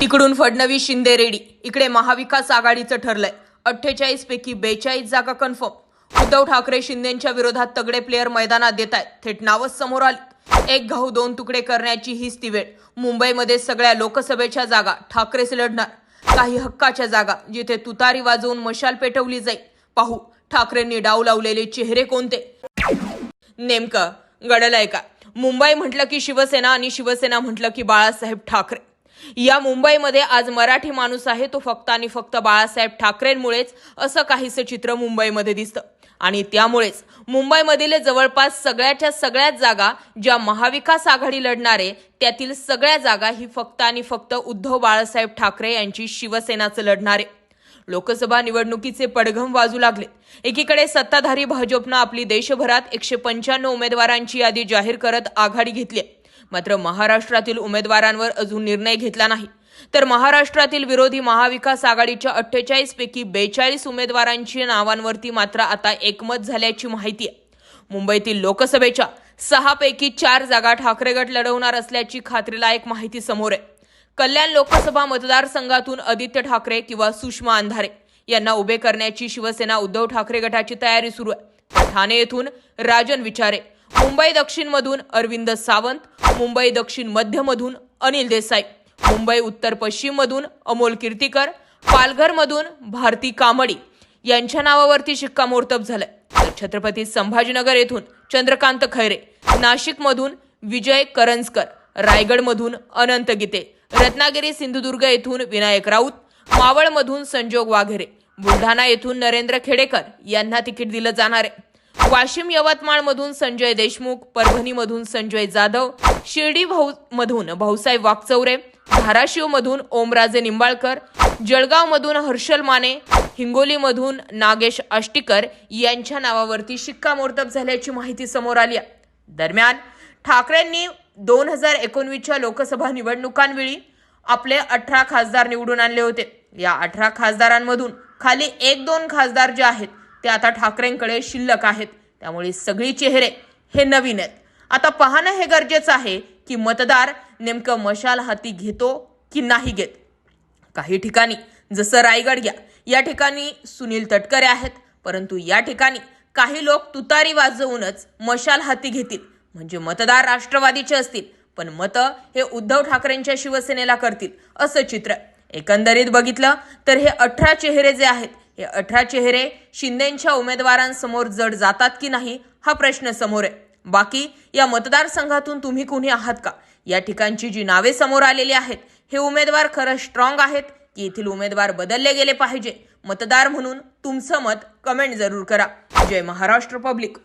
तिकडून फडणवीस शिंदे रेडी इकडे महाविकास आघाडीचं ठरलंय. अठ्ठेचाळीस पैकी बेचाळीस जागा कन्फर्म उद्धव ठाकरे शिंदेच्या विरोधात तगडे प्लेयर मैदानात देत आहेत थेट नावच समोर आली. एक घाऊ दोन तुकडे करण्याची हीच ती वेळ. मुंबईमध्ये सगळ्या लोकसभेच्या जागा ठाकरेच लढणार. काही हक्काच्या जागा जिथे तुतारी वाजवून मशाल पेटवली जाईल. पाहू ठाकरेंनी डाव लावलेले चेहरे कोणते? नेमकं घडलंय का? मुंबई म्हटलं की शिवसेना आणि शिवसेना म्हटलं की बाळासाहेब ठाकरे. या मुंबईमध्ये आज मराठी माणूस आहे तो फक्त आणि फक्त बाळासाहेब ठाकरेंमुळेच असं काहीसं चित्र मुंबईमध्ये दिसतं. आणि त्यामुळेच मुंबईमधील जवळपास सगळ्याच्या सगळ्याच जागा ज्या महाविकास आघाडी लढणारे त्यातील सगळ्या जागा ही फक्त आणि फक्त उद्धव बाळासाहेब ठाकरे यांची शिवसेनाचं लढणारे. लोकसभा निवडणुकीचे पडघम वाजू लागले. एकीकडे सत्ताधारी भाजपनं आपली देशभरात एकशे पंच्याण्णव उमेदवारांची यादी जाहीर करत आघाडी घेतली आहे. मात्र महाराष्ट्रातील उमेदवारांवर अजून निर्णय घेतला नाही. तर महाराष्ट्रातील विरोधी महाविकास आघाडीच्या अठ्ठेचाळीस पैकी बेचाळीस उमेदवारांची नावांवरती मात्र आता एकमत झाल्याची माहिती आहे. मुंबईतील लोकसभेच्या सहा पैकी चार जागा ठाकरे गट लढवणार असल्याची खात्रीलायक माहिती समोर आहे. कल्याण लोकसभा मतदारसंघातून आदित्य ठाकरे किंवा सुषमा अंधारे यांना उभे करण्याची शिवसेना उद्धव ठाकरे गटाची तयारी सुरू आहे. ठाणे येथून राजन विचारे मुंबई दक्षिणमधून अरविंद सावंत मुंबई दक्षिण मध्यमधून अनिल देसाई मुंबई उत्तर पश्चिममधून अमोल कीर्तीकर पालघरमधून भारती कामडी यांच्या नावावरती शिक्कामोर्तब झालंय. तर छत्रपती संभाजीनगर येथून चंद्रकांत खैरे नाशिकमधून विजय करंजकर रायगडमधून अनंत गीते रत्नागिरी सिंधुदुर्ग येथून विनायक राऊत मावळमधून संजोग वाघेरे बुलढाणा येथून नरेंद्र खेडेकर यांना तिकीट दिलं जाणार आहे. वाशिम यवतमाळमधून संजय देशमुख परभणीमधून संजय जाधव शिर्डी भाऊ मधून भाऊसाहेब वागचौरे धाराशिवमधून ओमराजे निंबाळकर जळगावमधून हर्षल माने हिंगोलीमधून नागेश आष्टीकर यांच्या नावावरती शिक्कामोर्तब झाल्याची माहिती समोर आली आहे. दरम्यान ठाकरेंनी दोन हजार एकोणवीसच्या लोकसभा निवडणुकांवेळी आपले अठरा खासदार निवडून आणले होते. या अठरा खासदारांमधून खाली एक दोन खासदार जे आहेत ते आता ठाकरेंकडे शिल्लक आहेत. त्यामुळे सगळी चेहरे हे नवीन आहेत. आता पाहणं हे गरजेचं आहे की मतदार नेमकं मशाल हाती घेतो की नाही घेत. काही ठिकाणी जसं रायगड घ्या या ठिकाणी सुनील तटकरे आहेत. परंतु या ठिकाणी काही लोक तुतारी वाजवूनच मशाल हाती घेतील. म्हणजे मतदार राष्ट्रवादीचे असतील पण मतं हे उद्धव ठाकरेंच्या शिवसेनेला करतील असं चित्र आहे. एकंदरीत बघितलं तर हे अठरा चेहरे जे आहेत अठरा चेहरे शिंदेच्या उमेदवारांसमोर जड जातात की नाही हा प्रश्न समोर आहे. बाकी या मतदारसंघातून तुम्ही कुणी आहात का? या ठिकाणची जी नावे समोर आलेली आहेत हे उमेदवार खरं स्ट्रॉंग आहेत की येथील उमेदवार बदलले गेले पाहिजे? मतदार म्हणून तुमचं मत कमेंट जरूर करा. जय महाराष्ट्र पब्लिक